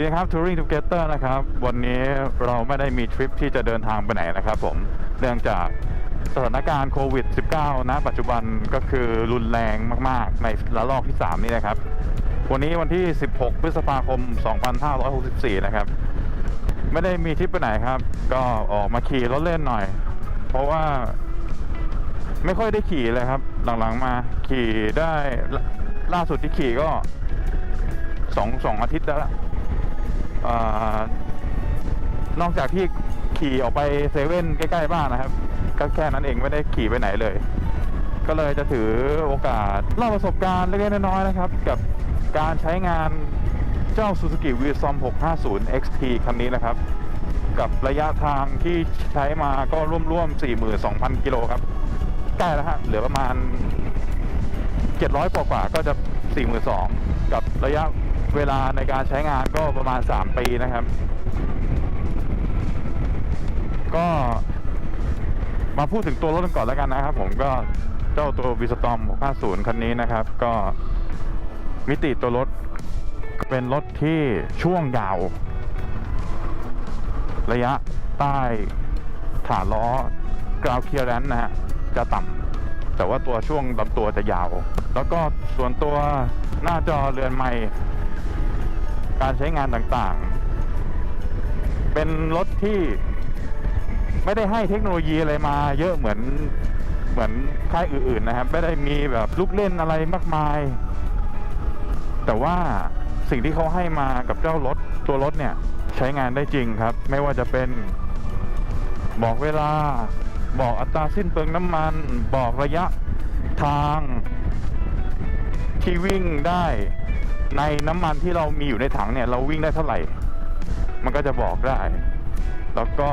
สวัสดีครับ Touring Together นะครับ วันนี้เราไม่ได้มีทริปที่จะเดินทางไปไหนนะครับผม เนื่องจากสถานการณ์โควิด -19 ณปัจจุบันก็คือรุนแรงมาก ๆ ในระลอกที่ 3 นี้นะครับ วันนี้วันที่ 16 พฤษภาคม 2564 นะครับ ไม่ได้มีทริปไปไหนครับ ก็ออกมาขี่รถเล่นหน่อย เพราะว่าไม่ค่อยได้ขี่เลยครับ หลัง ๆ มาขี่ได้ล่าสุดที่ขี่ก็สองสองอาทิตย์แล้ว นอกจากที่ขี่ออกไปเซเว่นใกล้ๆบ้านนะครับ ก็แค่นั้นเองไม่ได้ขี่ไปไหนเลย ก็เลยจะถือโอกาสเล่าประสบการณ์เล็กๆน้อยๆนะครับ กับการใช้งานเจ้า Suzuki w i s o m 650 XT คันนี้นะครับ กับระยะทางที่ใช้มาก็ร่วมๆ 42,000 กิโลครับ ใกล้แล้วฮะเหลือประมาณ 700 กว่ากว่าๆก็จะ 42,000 กับระยะ เวลาในการใช้งานก็ประมาณ 3 ปีนะครับ ก็มาพูดถึงตัวรถกันก่อนแล้วกันนะครับ ผมก็เจ้าตัว v ิสตอม650 คันนี้นะครับ ก็มิติตัวรถเป็นรถที่ช่วงยาว ระยะใต้ฐานล้อกราวเคียร์แรนนะฮะจะต่ำแต่ว่าตัวช่วงลำตัวจะยาว แล้วก็ส่วนตัวหน้าจอเรือนใหม่ การใช้งานต่างๆ เป็นรถที่ไม่ได้ให้เทคโนโลยีอะไรมาเยอะเหมือนเหมือนค่ายอื่นๆนะครับ ไม่ได้มีแบบลูกเล่นอะไรมากมาย แต่ว่าสิ่งที่เขาให้มากับเจ้ารถตัวรถเนี่ยใช้งานได้จริงครับ ไม่ว่าจะเป็นบอกเวลาบอกอัตราสิ้นเปลืองน้ำมัน บอกระยะทางที่วิ่งได้ ในน้ำมันที่เรามีอยู่ในถังเนี่ย เราวิ่งได้เท่าไหร่ มันก็จะบอกได้ แล้วก็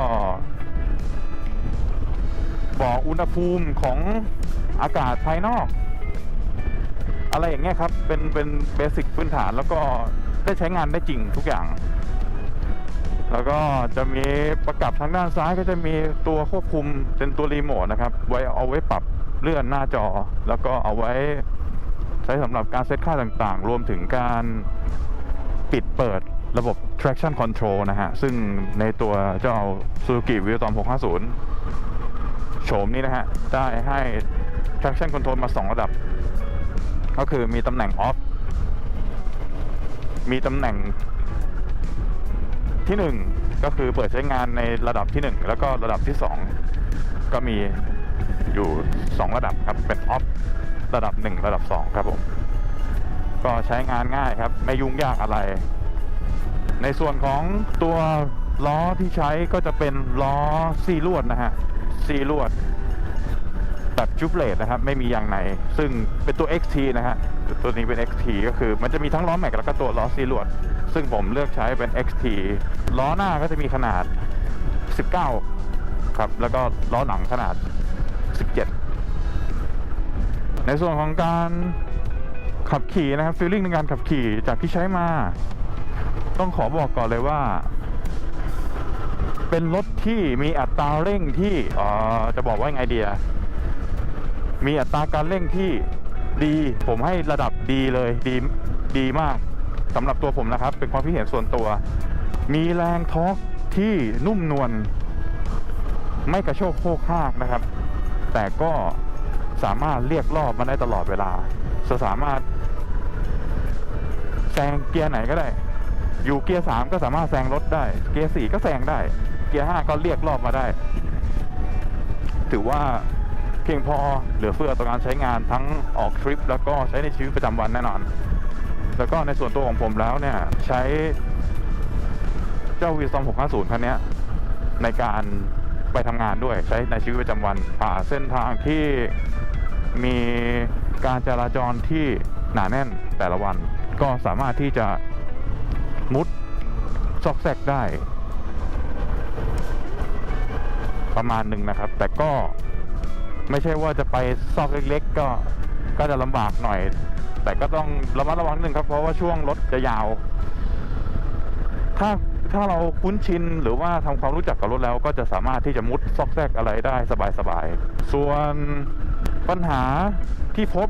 บอกอุณหภูมิของอากาศภายนอก อะไรอย่างเงี้ยครับ เป็นเป็นเบสิกพื้นฐานแล้วก็ได้ใช้งานได้จริงทุกอย่าง แล้วก็จะมีประกับทางด้านซ้ายก็จะมีตัวควบคุมเป็นตัวรีโมทนะครับ ไว้เอาไว้ปรับเลื่อนหน้าจอ แล้วก็เอาไว้ ช้สำหรับการเซตค่าต่างๆ รวมถึงการปิดเปิดระบบ traction control นะฮะ ซึ่งในตัวเจ้า Suzuki v i t o m 650 โฉมนี้นะฮะ ได้ให้ traction control มา 2 ระดับ ก็คือมีตำแหน่ง off มีตำแหน่งที่ 1 ก็คือเปิดใช้งานในระดับที่ 1 แล้วก็ระดับที่ 2 ก็มีอยู่ 2 ระดับครับ เป็นออฟ ระดับ 1 ระดับ 2 ครับผม ก็ใช้งานง่ายครับ ไม่ยุ่งยากอะไร ในส่วนของตัวล้อที่ใช้ก็จะเป็นล้อซีลวดนะฮะซีลวดแบบจุบเลตนะครับ ไม่มียางใน ซึ่งเป็นตัว XT นะฮะตัวนี้เป็น XT ก็คือมันจะมีทั้งล้อแม็กแล้วก็ตัวล้อซีลวด ซึ่งผมเลือกใช้เป็น XT ล้อหน้าก็จะมีขนาด 19 ครับ แล้วก็ล้อหลังขนาด ในส่วนของการขับขี่นะครับฟีลลิ่งในการขับขี่จากที่ใช้มา ต้องขอบอกก่อนเลยว่า เป็นรถที่มีอัตราเร่งที่อ่อจะบอกว่ายังไงเดีย มีอัตราการเร่งที่ดี ผมให้ระดับดีเลยดีดีมากสำหรับตัวผมนะครับ เป็นความคิดเห็นส่วนตัว มีแรงทอร์กที่นุ่มนวลไม่กระโชกโคกหากนะครับ แต่ก็ สามารถเรียกรอบมาได้ตลอดเวลา จะสามารถแซงเกียร์ไหนก็ได้ อยู่เกียร์สามก็สามารถแซงรถได้ เกียร์สี่ก็แซงได้ เกียร์ห้าก็เรียกรอบมาได้ ถือว่าเพียงพอเหลือเฟือต่อการใช้งานทั้งออกทริป แล้วก็ใช้ในชีวิตประจำวันแน่นอน แล้วก็ในส่วนตัวของผมแล้วเนี่ย ใช้เจ้าวีซอม650คันนี้ในการ ไปทำงานด้วยใช้ในชีวิตประจำวันผ่าเส้นทางที่มีการจราจรที่หนาแน่นแต่ละวัน ก็สามารถที่จะมุดซอกแซกได้ ประมาณหนึ่งนะครับ แต่ก็ไม่ใช่ว่าจะไปซอกเล็กๆ ก็ก็จะลำบากหน่อย แต่ก็ต้องระมัดระวังนิดนึงครับ เพราะว่าช่วงรถจะยาว ถ้า ถ้าเราคุ้นชินหรือว่าทำความรู้จักกับรถแล้ว ก็จะสามารถที่จะมุดซอกแซกอะไรได้สบายๆ ส่วนปัญหาที่พบ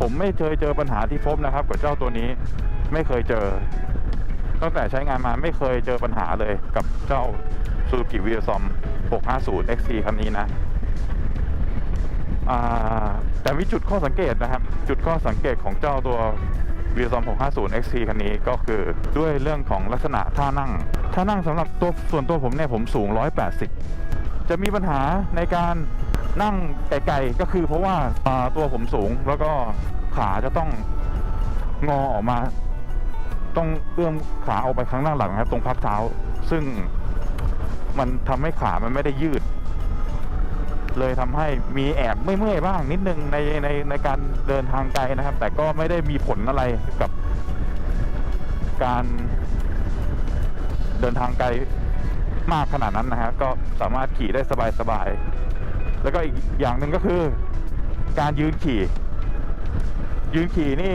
ผมไม่เคยเจอปัญหาที่พบนะครับกับเจ้าตัวนี้ไม่เคยเจอ ตั้งแต่ใช้งานมาไม่เคยเจอปัญหาเลยกับเจ้า Suzuki v i s o m 650 XT คันนี้นะแต่มีจุดข้อสังเกตนะครับ จุดข้อสังเกตของเจ้าตัว v i s o m 650 XT คันนี้ก็คือด้วยเรื่องของลักษณะท่านั่ง ท่านั่งสำหรับตัวส่วนตัวผมเนี่ยผมสูง 180 จะมีปัญหาในการนั่งไกลๆก็คือเพราะว่าตัวผมสูงแล้วก็ขาจะต้องงอออกมา ต้องเอื้อมขาออกไปข้างหน้าหลังนะครับ ตรงพักเท้า ซึ่งมันทำให้ขามันไม่ได้ยืด เลยทำให้มีแอบเมื่อยๆบ้างนิดนึงในในในการเดินทางไกลนะครับ แต่ก็ไม่ได้มีผลอะไรกับการเดินทางไกลมากขนาดนั้นนะฮะก็สามารถขี่ได้สบายๆแล้วก็อีกอย่างหนึ่งก็คือ การยืนขี่ ยืนขี่นี่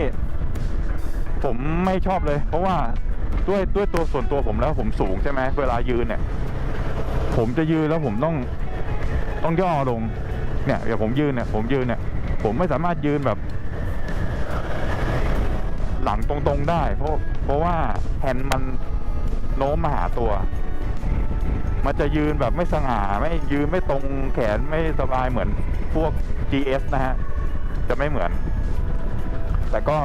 ผมไม่ชอบเลย เพราะว่าด้วยด้วยตัวส่วนตัวผมแล้วผมสูงใช่ไหมเวลายืนเนี่ย ผมจะยืนแล้วผมต้อง ต้องย่อลงเนี่ยอย่างผมยืนเนี่ยผมยืนเนี่ยผมไม่สามารถยืนแบบ หลังตรงๆได้ เพราะเพราะว่าแฮนด์มันโน้มมาหาตัว มันจะยืนแบบไม่สง่าไม่ยืนไม่ตรงแขนไม่สบายเหมือนพวก GS นะฮะ จะไม่เหมือน แต่ก็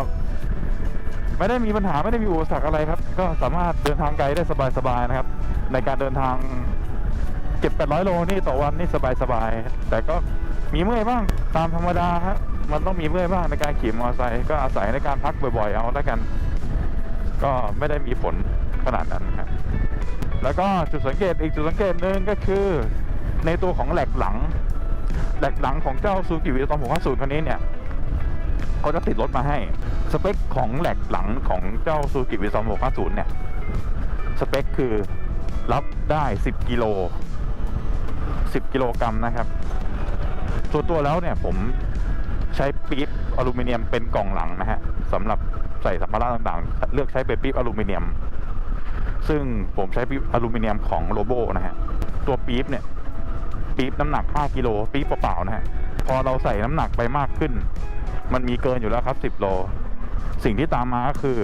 ไม่ได้มีปัญหาไม่ได้มีอุปสรรคอะไรครับ ก็สามารถเดินทางไกลได้สบายๆนะครับ ในการเดินทาง เก็บ800โลนี่ต่อวันนี่สบายๆแต่ก็มีเมื่อยบ้างตามธรรมดาครับมันต้องมีเมื่อยบ้างในการขี่มอเตอร์ไซค์ก็อาศัยในการพักบ่อยๆเอาแล้วกัน ก็ไม่ได้มีผลขนาดนั้นครับแล้วก็จุดสังเกตอีกจุดสังเกตหนึ่งก็คือ ในตัวของแหลกหลังแหลกหลังของเจ้าซูกิวิตอนผมว่าสูตรคันนี้เนี่ยเขาจะติดรถมาให้สเปคของแหลกหลังของเจ้าซูกิวิซอม650เนี่ยสเปคคือรับได้ 10 กิโล 10 กิโลกรัมนะครับส่วนตัวแล้วเนี่ยผมใช้ปี๊บอลูมิเนียมเป็นกล่องหลังนะฮะสำหรับใส่สัมภาระต่างๆ เลือกใช้เป็นปี๊บอลูมิเนียม ซึ่งผมใช้ปี๊บอลูมิเนียมของโลโบนะฮะตัวปี๊บเนี่ยปี๊บน้ำหนัก 5 กิโลปี๊บเปล่าๆนะฮะพอเราใส่น้ำหนักไปมากขึ้น มันมีเกินอยู่แล้วครับ 10 โล สิ่งที่ตามมาก็คือ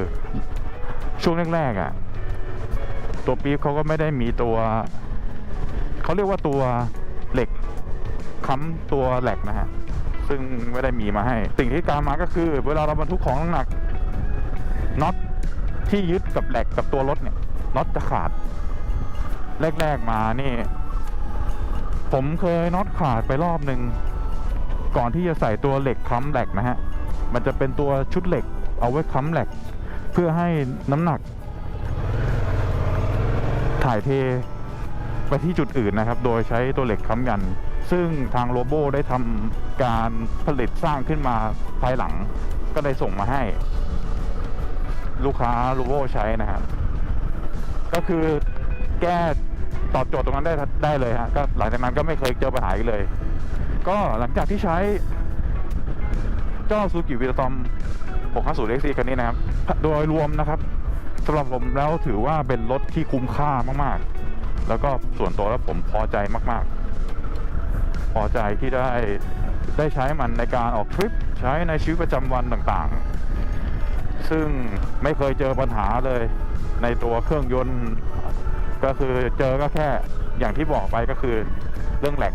ช่วงแรกๆอะตัวปี๊บเขาก็ไม่ได้มีตัว เขาเรียกว่าตัวเหล็กค้ำตัวแหลกนะฮะ ซึ่งไม่ได้มีมาให้ สิ่งที่ตามมาก็คือ เวลาเราบรรทุกของหนักน็อตที่ยึดกับแหลกกับตัวรถเนี่ยน็อตจะขาด แรกๆมานี่ ผมเคยน็อตขาดไปรอบหนึ่งก่อนที่จะใส่ตัวเหล็กค้ำแหลกนะฮะ มันจะเป็นตัวชุดเหล็ก เอาไว้ค้ำแหลก เพื่อให้น้ำหนัก ถ่ายเท ไปที่จุดอื่นนะครับ โดยใช้ตัวเหล็กค้ำยัน ซึ่งทางโลโบได้ทำการผลิตสร้างขึ้นมาภายหลัง ก็ได้ส่งมาให้ ลูกค้าโลโบใช้นะครับ ก็คือแก้ตอบโจทย์ตรงนั้นได้ได้เลยฮะก็หลังจากนั้นก็ไม่เคยเจอปัญหาอีกเลย ก็หลังจากที่ใช้เจ้าซูกิวีตอม 650 XC คันนี้นะครับ โดยรวมนะครับสำหรับผมแล้วถือว่าเป็นรถที่คุ้มค่ามากๆ แล้วก็ส่วนตัวแล้วผมพอใจมาก ๆ พอใจที่ได้ได้ใช้มันในการออกทริปใช้ในชีวิตประจำวันต่างๆ ซึ่งไม่เคยเจอปัญหาเลยในตัวเครื่องยนต์ ก็คือเจอก็แค่อย่างที่บอกไปก็คือเรื่องแหลก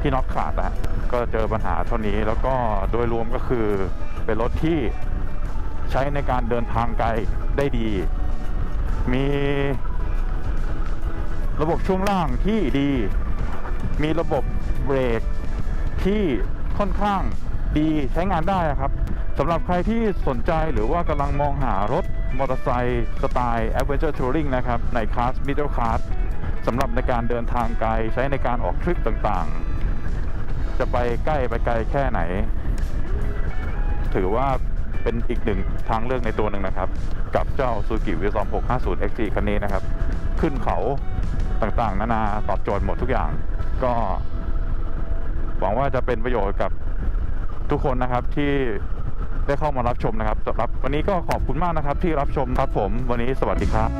ที่น็อตขาดนะก็เจอปัญหาเท่านี้แล้วก็โดยรวมก็คือเป็นรถที่ใช้ในการเดินทางไกลได้ดี มี ระบบช่วงล่างที่ดี มีระบบเบรกที่ค่อนข้างดีใช้งานได้ครับสำหรับใครที่สนใจหรือว่ากำลังมองหารถมอเตอร์ไซค์สไตล์ Adventure Touring นะครับ ในคลาส Middle Class สำหรับในการเดินทางไกลใช้ในการออกทริปต่างๆ จะไปใกล้ไปไกลแค่ไหน ถือว่าเป็นอีกหนึ่งทางเลือกในตัวหนึ่งนะครับ กับเจ้า Suzuki v i s o m 650 XT คันนี้นะครับ ขึ้นเขา ต่างๆ นานาตอบโจทย์หมดทุกอย่าง ก็หวังว่าจะเป็นประโยชน์กับทุกคนนะครับที่ได้เข้ามารับชมนะครับสำหรับวันนี้ก็ขอบคุณมากนะครับที่รับชมครับผม วันนี้สวัสดีครับ